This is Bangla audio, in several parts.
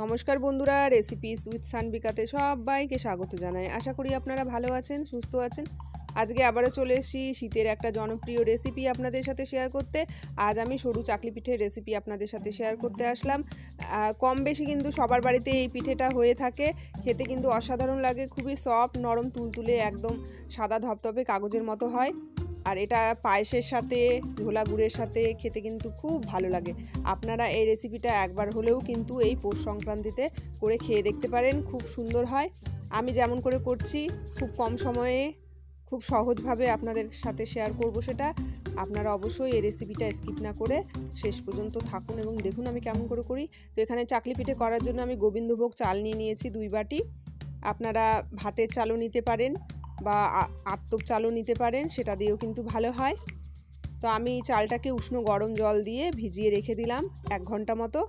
নমস্কার বন্ধুরা রেসিপিস উইথ সানবিকাতে সবাইকে স্বাগত জানাই। আশা করি আপনারা ভালো আছেন, সুস্থ আছেন। আজকে আবারও চলে এসেছি শীতের একটা জনপ্রিয় রেসিপি আপনাদের সাথে শেয়ার করতে। আজ আমি সরু চাকলি পিঠের রেসিপি আপনাদের সাথে শেয়ার করতে আসলাম। কম বেশি কিন্তু সবার বাড়িতে এই পিঠেটা হয়ে থাকে। খেতে কিন্তু অসাধারণ লাগে, খুবই সফট নরম, তুলতুলে, একদম সাদা ধপধপে কাগজের মতো হয়। আর এটা পায়েসের সাথে ঝোলা গুড়ের সাথে খেতে কিন্তু খুব ভালো লাগে। আপনারা এই রেসিপিটা একবার হলেও কিন্তু এই পৌষ সংক্রান্তিতে করে খেয়ে দেখতে পারেন, খুব সুন্দর হয়। আমি যেমন করে করছি, খুব কম সময়ে, খুব সহজভাবে আপনাদের সাথে শেয়ার করব সেটা। আপনারা অবশ্যই এই রেসিপিটা স্কিপ না করে শেষ পর্যন্ত থাকুন এবং দেখুন আমি কেমন করে করি। তো এখানে চাকলি পিঠে করার জন্য আমি গোবিন্দভোগ চাল নিয়ে নিয়েছি দুই বাটি। আপনারা ভাতের চালও নিতে পারেন। বা আত্মক চালও নিতে পারেন, সেটা দিয়েও কিন্তু ভালো হয়। তো আমি চালটাকে উষ্ণ গরম জল দিয়ে ভিজিয়ে রেখে দিলাম এক ঘণ্টা মতো।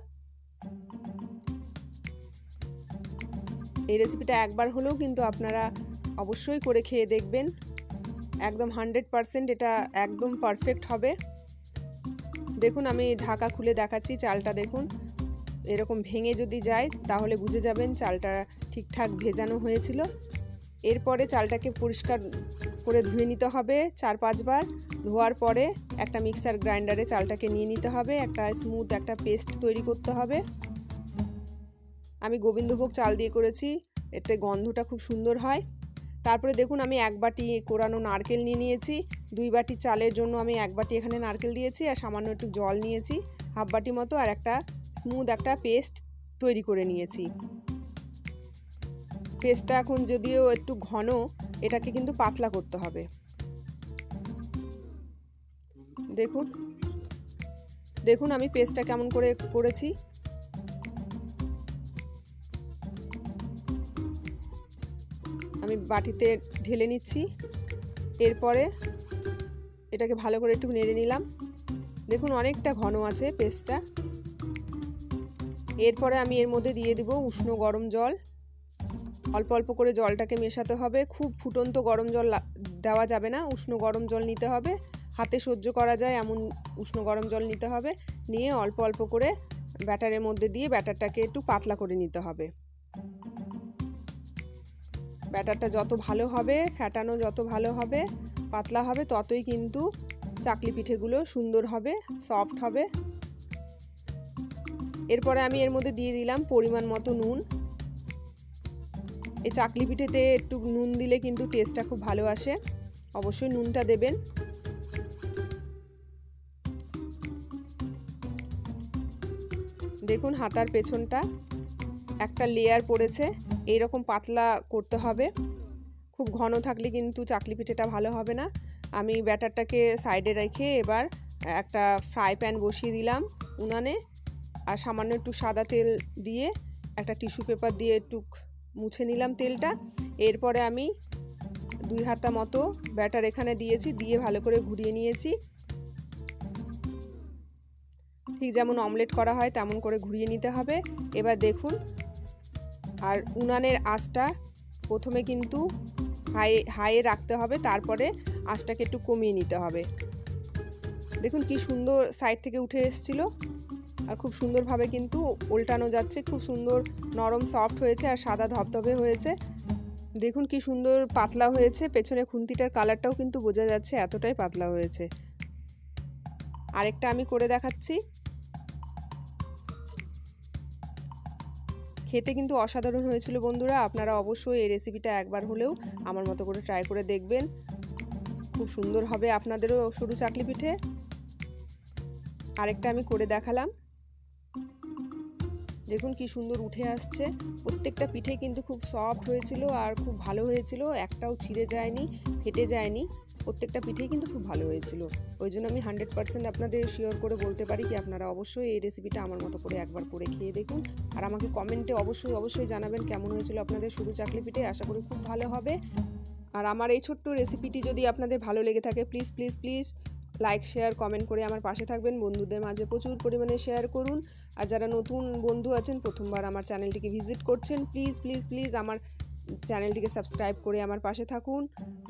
এই রেসিপিটা একবার হলেও কিন্তু আপনারা অবশ্যই করে খেয়ে দেখবেন। একদম হান্ড্রেড পারসেন্ট এটা একদম পারফেক্ট হবে। দেখুন, আমি ঢাকা খুলে দেখাচ্ছি চালটা, দেখুন। এরকম ভেঙে যদি যায়, তাহলে বুঝে যাবেন চালটা ঠিকঠাক ভেজানো হয়েছিল। এরপরে চালটাকে পরিষ্কার করে ধুয়ে নিতে হবে চার পাঁচবার। ধোয়ার পরে একটা মিক্সার গ্রাইন্ডারে চালটাকে নিয়ে নিতে হবে, একটা স্মুথ একটা পেস্ট তৈরি করতে হবে। আমি গোবিন্দভোগ চাল দিয়ে করেছি, এতে গন্ধটা খুব সুন্দর হয়। তারপরে দেখুন আমি এক বাটি কোরানো নারকেল নিয়ে নিয়েছি, দুই বাটি চালের জন্য আমি এক বাটি এখানে নারকেল দিয়েছি আর সামান্য একটু জল নিয়েছি, হাফ বাটি মতো আর একটা স্মুথ একটা পেস্ট তৈরি করে নিয়েছি। পেস্টটা এখন যদিও একটু ঘন, এটাকে কিন্তু পাতলা করতে হবে। দেখুন দেখুন আমি পেস্টটা কেমন করে করেছি। আমি বাটিতে ঢেলে নিচ্ছি। এরপরে এটাকে ভালো করে একটু নেড়ে নিলাম। দেখুন, অনেকটা ঘন আছে পেস্টটা। এরপরে আমি এর মধ্যে দিয়ে দিব উষ্ণ গরম জল। অল্প অল্প করে জলটাকে মেশাতে হবে। খুব ফুটন্ত গরম জল দেওয়া যাবে না। উষ্ণ গরম জল নিতে হবে। হাতে সহ্য করা যায় এমন উষ্ণ গরম জল নিতে হবে। নিয়ে অল্প অল্প করে ব্যাটারের মধ্যে দিয়ে ব্যাটারটাকে একটু পাতলা করে নিতে হবে। ব্যাটারটা যত ভালো হবে, ফ্যাটানো যত ভালো হবে, পাতলা হবে, ততই কিন্তু চাকলি পিঠেগুলো সুন্দর হবে, সফট হবে। এরপরে আমি এর মধ্যে দিয়ে দিলাম পরিমাণ মতো নুন। এই চাকলি পিঠেতে একটু নুন দিলে কিন্তু টেস্টটা খুব ভালো আসে। অবশ্যই নুনটা দেবেন। দেখুন হাতার পেছনটা, একটা লেয়ার পড়েছে, এইরকম পাতলা করতে হবে। খুব ঘন থাকলে কিন্তু চাকলি পিঠেটা ভালো হবে না। আমি ব্যাটারটাকে সাইডে রেখে এবার একটা ফ্রাই প্যান বসিয়ে দিলাম উনানে, আর সামান্য একটু সাদা তেল দিয়ে একটা টিস্যু পেপার দিয়ে একটু মুছে নিলাম তেলটা। এরপরে আমি দুই হাতা মতো ব্যাটার এখানে দিয়েছি, দিয়ে ভালো করে ঘুরিয়ে নিয়েছি। ঠিক যেমন অমলেট করা হয়, তেমন করে ঘুরিয়ে নিতে হবে। এবার দেখুন, আর উনানের আঁচটা প্রথমে কিন্তু হাই, হাইয়ে রাখতে হবে, তারপরে আঁচটাকে একটু কমিয়ে নিতে হবে। দেখুন কি সুন্দর সাইড থেকে উঠে এসেছিল। আর খুব সুন্দরভাবে কিন্তু উল্টানো যাচ্ছে। খুব সুন্দর নরম সফট হয়েছে আর সাদা ধবধবে হয়েছে। দেখুন কি সুন্দর পাতলা হয়েছে। পেছনে খুন্তিটার কালারটাও কিন্তু বোঝা যাচ্ছে এতটাই পাতলা হয়েছে। আরেকটা আমি করে দেখাচ্ছি। খেতে কিন্তু অসাধারণ হয়েছিল বন্ধুরা। আপনারা অবশ্যই এই রেসিপিটা একবার হলেও আমার মতো করে ট্রাই করে দেখবেন। খুব সুন্দর হবে আপনাদেরও সরু চাকলি পিঠে। আরেকটা আমি করে দেখালাম। দেখুন কি সুন্দর উঠে আসছে। প্রত্যেকটা পিঠে কিন্তু খুব সফট হয়েছিল আর খুব ভালো হয়েছিল। একটাও ছিঁড়ে যায়নি, ফেটে যায়নি। প্রত্যেকটা পিঠেই কিন্তু খুব ভালো হয়েছিল। ওই জন্য আমি হান্ড্রেড পার্সেন্ট আপনাদের শিওর করে বলতে পারি কি আপনারা অবশ্যই এই রেসিপিটা আমার মতো করে একবার করে খেয়ে দেখুন। আর আমাকে কমেন্টে অবশ্যই অবশ্যই জানাবেন কেমন হয়েছিল আপনাদের শুরু চাকলি পিঠে, আশা করি খুব ভালো হবে। আর আমার এই ছোট্ট রেসিপিটি যদি আপনাদের ভালো লেগে থাকে please please please like share comment করে আমার পাশে থাকবেন। বন্ধুদের মাঝে প্রচুর পরিমাণে শেয়ার করুন। আর যারা নতুন বন্ধু আছেন, প্রথমবার আমার চ্যানেলটিকে ভিজিট করছেন প্লিজ প্লিজ প্লিজ আমার চ্যানেলটিকে সাবস্ক্রাইব করে আমার পাশে থাকুন।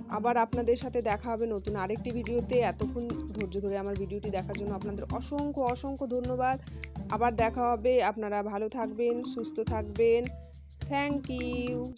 আবার আপনাদের সাথে দেখা হবে নতুন আরেকটি ভিডিওতে। এতক্ষণ ধৈর্য ধরে আমার ভিডিওটি দেখার জন্য আপনাদের অসংখ্য অসংখ্য ধন্যবাদ। আবার দেখা হবে। আপনারা ভালো থাকবেন, সুস্থ থাকবেন। Thank you